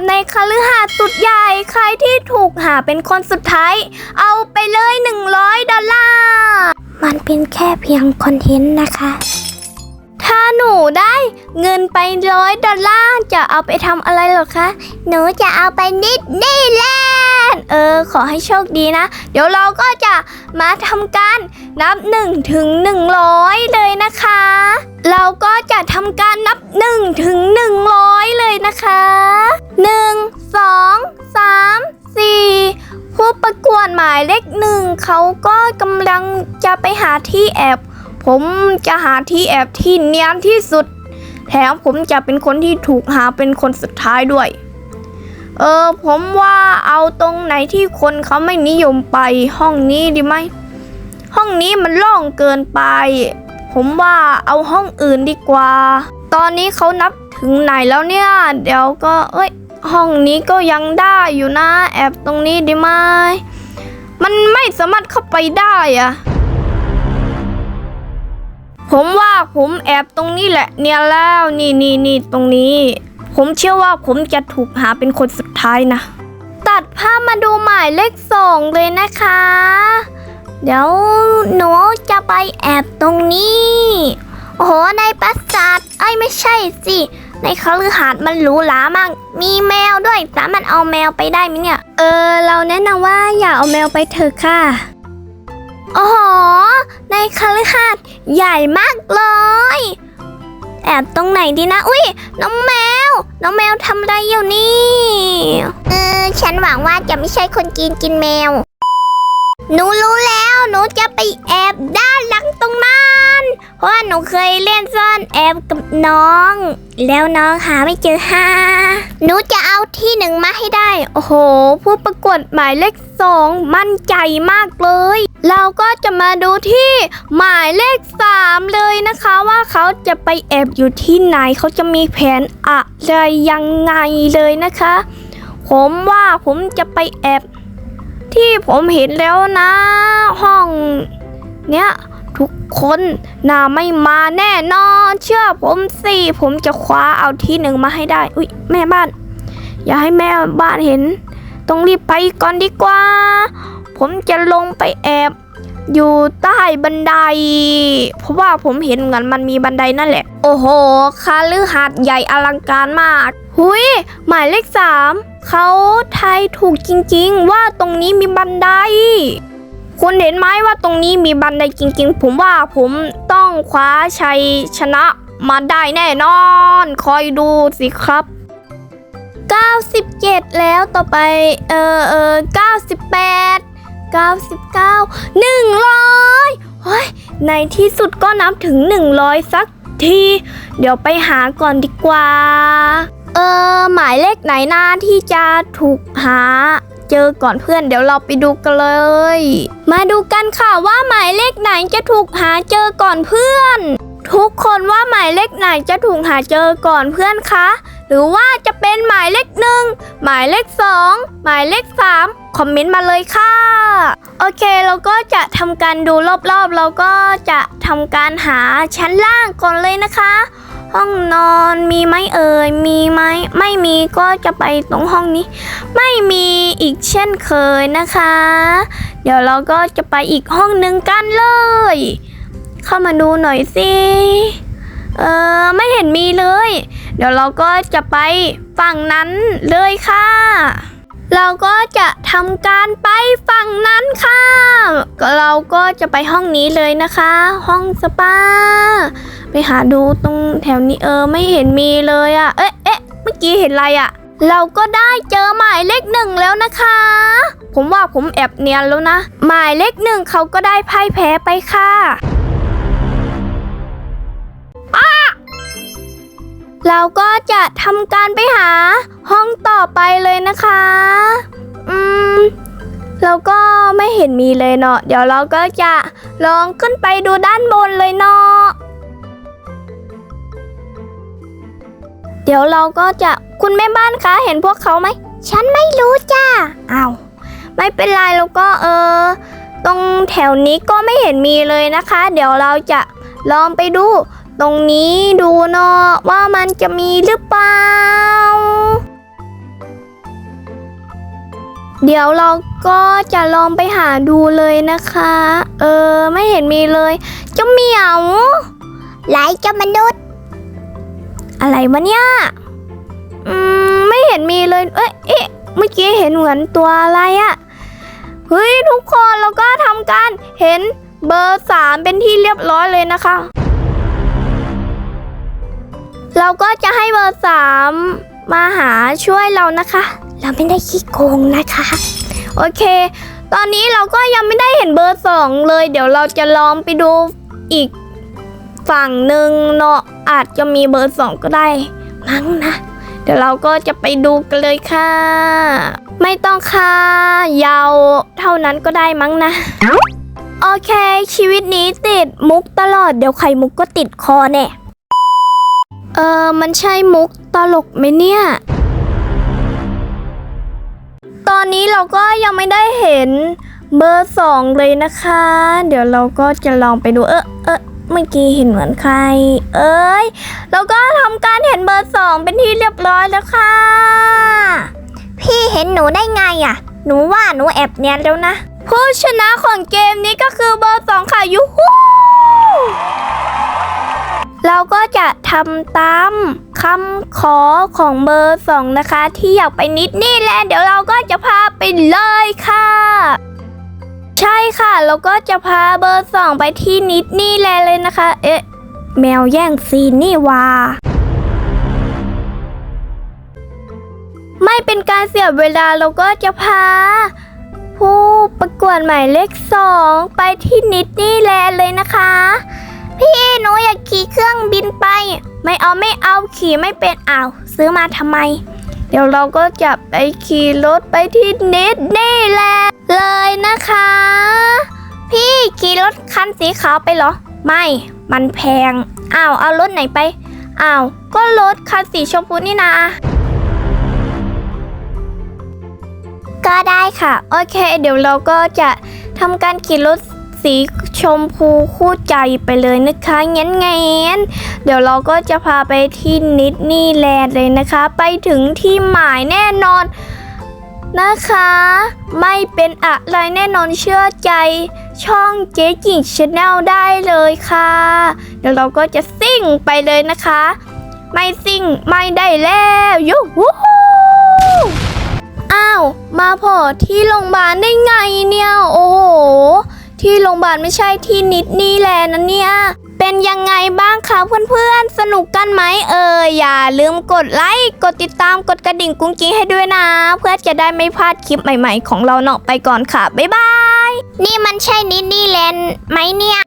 บในคฤหาสน์สุดใหญ่ ใครที่ถูกหาเป็นคนสุดท้าย เอาไปเลย 100 ดอลลาร์ มันเป็นแค่เพียงคอนเทนต์นะคะ ถ้าหนูได้เงินไปร้อยดอลลาร์จะเอาไปทำอะไรหรอคะ หนูจะเอาไปนิดนี่แหละ เออ ขอให้โชคดีนะ เดี๋ยวเราก็จะมาทำการนับ1ถึง100 เลยนะคะ เราก็จะทำการนับ1ถึง100 เลยนะคะ 1 2 3 4 ผู้ประกวดหมายเลขหนึ่งเขาก็กำลังจะไปหาที่แอบ ผมจะหาที่แอบที่เนียนที่สุด แถมผมจะเป็นคนที่ถูกหาเป็นคนสุดท้ายด้วย เออผมว่าเอาตรงไหนที่คนเขาไม่นิยมไปห้องนี้ดีไหม ห้องนี้มันล่งเกินไป ผมว่าเอาห้องอื่นดีกว่า ตอนนี้เขานับถึงไหนแล้วเนี่ย เดี๋ยวก็เอ้ยห้องนี้ก็ยังได้อยู่นะ แอบตรงนี้ดีไหมมันไม่สามารถเข้าไปได้อะผมว่าผมแอบตรงนี้แหละ เนี่ยแล้วนี่นี่นี่ตรงนี้ ผมเชื่อว่าผมจะถูกหาเป็นคนสุดท้ายนะ ตัดภาพมาดูหมายเลขสองเลยนะคะ เดี๋ยวหนูจะไปแอบตรงนี้ โอ้โห ในปราสาทไอ้ไม่ใช่สิ ในคฤหาสน์มันหรูหรามาก มีแมวด้วย สามารถเอาแมวไปได้ไหมเนี่ย เออ เราแนะนำว่าอย่าเอาแมวไปเถอะค่ะโอ้โห ในคฤหาสน์ใหญ่มากเลย แอบตรงไหนดีนะ อุ้ยน้องแมว น้องแมวทำอะไรอยู่นี่ เออ ฉันหวังว่าจะไม่ใช่คนกินกินแมว หนูรู้แล้ว หนูจะไปแอบด้านหลังตรงนั้น เพราะว่าหนูเคยเล่นซ่อนแอบกับน้อง แล้วน้องหาไม่เจอฮ่าหนูจะเอาที่หนึ่งมาให้ได้ โอ้โห ผู้ประกวดหมายเลขสองมั่นใจมากเลย เราก็จะมาดูที่หมายเลขสามเลยนะคะว่าเขาจะไปแอบอยู่ที่ไหนเขาจะมีแผนอะไรยังไงเลยนะคะ ผมว่าผมจะไปแอบ ที่ผมเห็นแล้วนะ ห้อง เนี้ย ทุกคนน่าไม่มาแน่นอน เชื่อผมสิ ผมจะคว้าเอาที่หนึ่งมาให้ได้ อุ้ยแม่บ้าน อย่าให้แม่บ้านเห็น ต้องรีบไปก่อนดีกว่า ผมจะลงไปแอบ อยู่ใต้บันได เพราะว่าผมเห็นเหมือนมันมีบันไดนั่นแหละ โอ้โหคาลือหาดใหญ่อลังการมาก หุยหมายเลขสามเขาทายถูกจริงๆ ว่าตรงนี้มีบันได คุณเห็นไหมว่าตรงนี้มีบันไดจริงๆ ผมว่าผมต้องคว้าชัยชนะมาได้แน่นอน คอยดูสิครับ 97 แล้วต่อไป เออเออ98 99 100เฮ้ยในที่สุดก็นับถึง 100 สักที เดี๋ยวไปหาก่อนดีกว่า เออ หมายเลขไหนนาที่จะถูกหา เจอก่อนเพื่อนเดี๋ยวเราไปดูกันเลย มาดูกันค่ะว่าหมายเลขไหนจะถูกหาเจอก่อนเพื่อน ทุกคนว่าหมายเลขไหนจะถูกหาเจอก่อนเพื่อนคะหรือว่าจะเป็นหมายเลขหนึ่งหมายเลขสองหมายเลขสามคอมเมนต์มาเลยค่ะ โอเคเราก็จะทำการดูรอบๆ เราก็จะทำการหาชั้นล่างก่อนเลยนะคะ ห้องนอนมีไหมเอ่ย มีไหม ไม่มีก็จะไปตรงห้องนี้ ไม่มีอีกเช่นเคยนะคะ เดี๋ยวเราก็จะไปอีกห้องหนึ่งกันเลย เข้ามาดูหน่อยสิเออไม่เห็นมีเลย เดี๋ยวเราก็จะไปฝั่งนั้นเลยค่ะ เราก็จะทำการไปฝั่งนั้นค่ะ เราก็จะไปห้องนี้เลยนะคะ ห้องสปา ไปหาดูตรงแถวนี้เออไม่เห็นมีเลยอะ่ะ เอ๊ะเอ๊ะเมื่อกี้เห็นอะไรอะ่ะ เราก็ได้เจอหมายเลขหนึ่งแล้วนะคะ ผมว่าผมแอบเนียนแล้วนะ หมายเลขหนึ่งเขาก็ได้พ่ายแพ้ไปค่ะเราก็จะทำการไปหาห้องต่อไปเลยนะคะ อืม เราก็ไม่เห็นมีเลยเนาะ เดี๋ยวเราก็จะลองขึ้นไปดูด้านบนเลยเนาะ เดี๋ยวเราก็จะคุณแม่บ้านคะเห็นพวกเขาไหม ฉันไม่รู้จ้าอ้าวไม่เป็นไรแล้วก็เออ ตรงแถวนี้ก็ไม่เห็นมีเลยนะคะ เดี๋ยวเราจะลองไปดู ตรงนี้ดูเนาะว่ามันจะมีหรือเปล่า เดี๋ยวเราก็จะลองไปหาดูเลยนะคะ เออ ไม่เห็นมีเลยเจ้าเหมียวไหลเจ้ามนุษย์ อะไรวะเนี่ยอืมไม่เห็นมีเลย เอ้ยเอ๊ะเมื่อกี้เห็นเหมือนตัวอะไรอะเฮ้ยทุกคนเราก็ทำการเห็นเบอร์สามเป็นที่เรียบร้อยเลยนะคะ เราก็จะให้เบอร์สามมาหาช่วยเรานะคะ เราไม่ได้ขี้โกงนะคะ โอเค ตอนนี้เราก็ยังไม่ได้เห็นเบอร์สองเลย เดี๋ยวเราจะลองไปดูอีก ฝั่งหนึ่งเนาะอาจจะมีเบอร์สองก็ได้มั้งนะ เดี๋ยวเราก็จะไปดูกันเลยค่ะ ไม่ต้องค่ะ ยาวเท่านั้นก็ได้มั้งนะ โอเค ชีวิตนี้ติดมุกตลอดเดี๋ยวไข่มุกก็ติดคอแน่เออมันใช่มุกตลกไหมเนี่ย ตอนนี้เราก็ยังไม่ได้เห็นเบอร์สองเลยนะคะ เดี๋ยวเราก็จะลองไปดูเออเออ เมื่อกี้เห็นเหมือนใคร เอ้ยเราก็ทำการเห็นเบอร์สองเป็นที่เรียบร้อยแล้วค่ะ พี่เห็นหนูได้ไงอะ หนูว่าหนูแอบเนียนแล้วนะ ผู้ชนะของเกมนี้ก็คือเบอร์สองค่ะยูฮูเราก็จะทำตามคำขอของเบอร์สองนะคะ ที่อยากไปนิดนี่แลนด์เดี๋ยวเราก็จะพาไปเลยค่ะ ใช่ค่ะเราก็จะพาเบอร์สองไปที่นิดนี่แลเลยนะคะ เอ๊ะ แมวแย่งซีนนี่ว่าไม่เป็นการเสียเวลาเราก็จะพา ผู้ประกวดหมายเลขสองไปที่นิดนี่แลเลยนะคะ พี่หนูอยากขี่เครื่องบินไป ไม่เอาไม่เอาขี่ไม่เป็นอ้าวซื้อมาทำไม เดี๋ยวเราก็จะไปขี่รถไปที่นิดนี่แล เลยนะคะ พี่ขี่รถคันสีขาวไปเหรอ ไม่ มันแพง อ้าว เอารถไหนไป อ้าว ก็รถคันสีชมพูนี่นะก็ได้ค่ะ โอเค เดี๋ยวเราก็จะทำการขี่รถสีชมพูคู่ใจไปเลยนะคะงั้นงั้นเดี๋ยวเราก็จะพาไปที่นิดนี่แลนด์เลยนะคะ ไปถึงที่หมายแน่นอน นะคะ ไม่เป็นอะไรแน่นอนเชื่อใจ ช่องเจ๊จิงชาแนลได้เลยค่ะ เดี๋ยวเราก็จะซิ่งไปเลยนะคะ ไม่ซิ่งไม่ได้แล้วยูฮูอ้าว มาโผล่ที่โรงพยาบาลได้ไงเนี่ย โอ้โห ที่โรงพยาบาลไม่ใช่ที่นิดนี่แลนด์นะเนี่ย เป็นยังไงบ้างคะเพื่อนๆ สนุกกันไหมเอออย่าลืมกดไลค์กดติดตามกดกระดิ่งกุ้งกิ้งให้ด้วยนะ เพื่อจะได้ไม่พลาดคลิปใหม่ ๆ ของเราเนาะไปก่อนค่ะ บ๊ายบาย นี่มันใช่นิดนี่แลนด์ไหมเนี่ย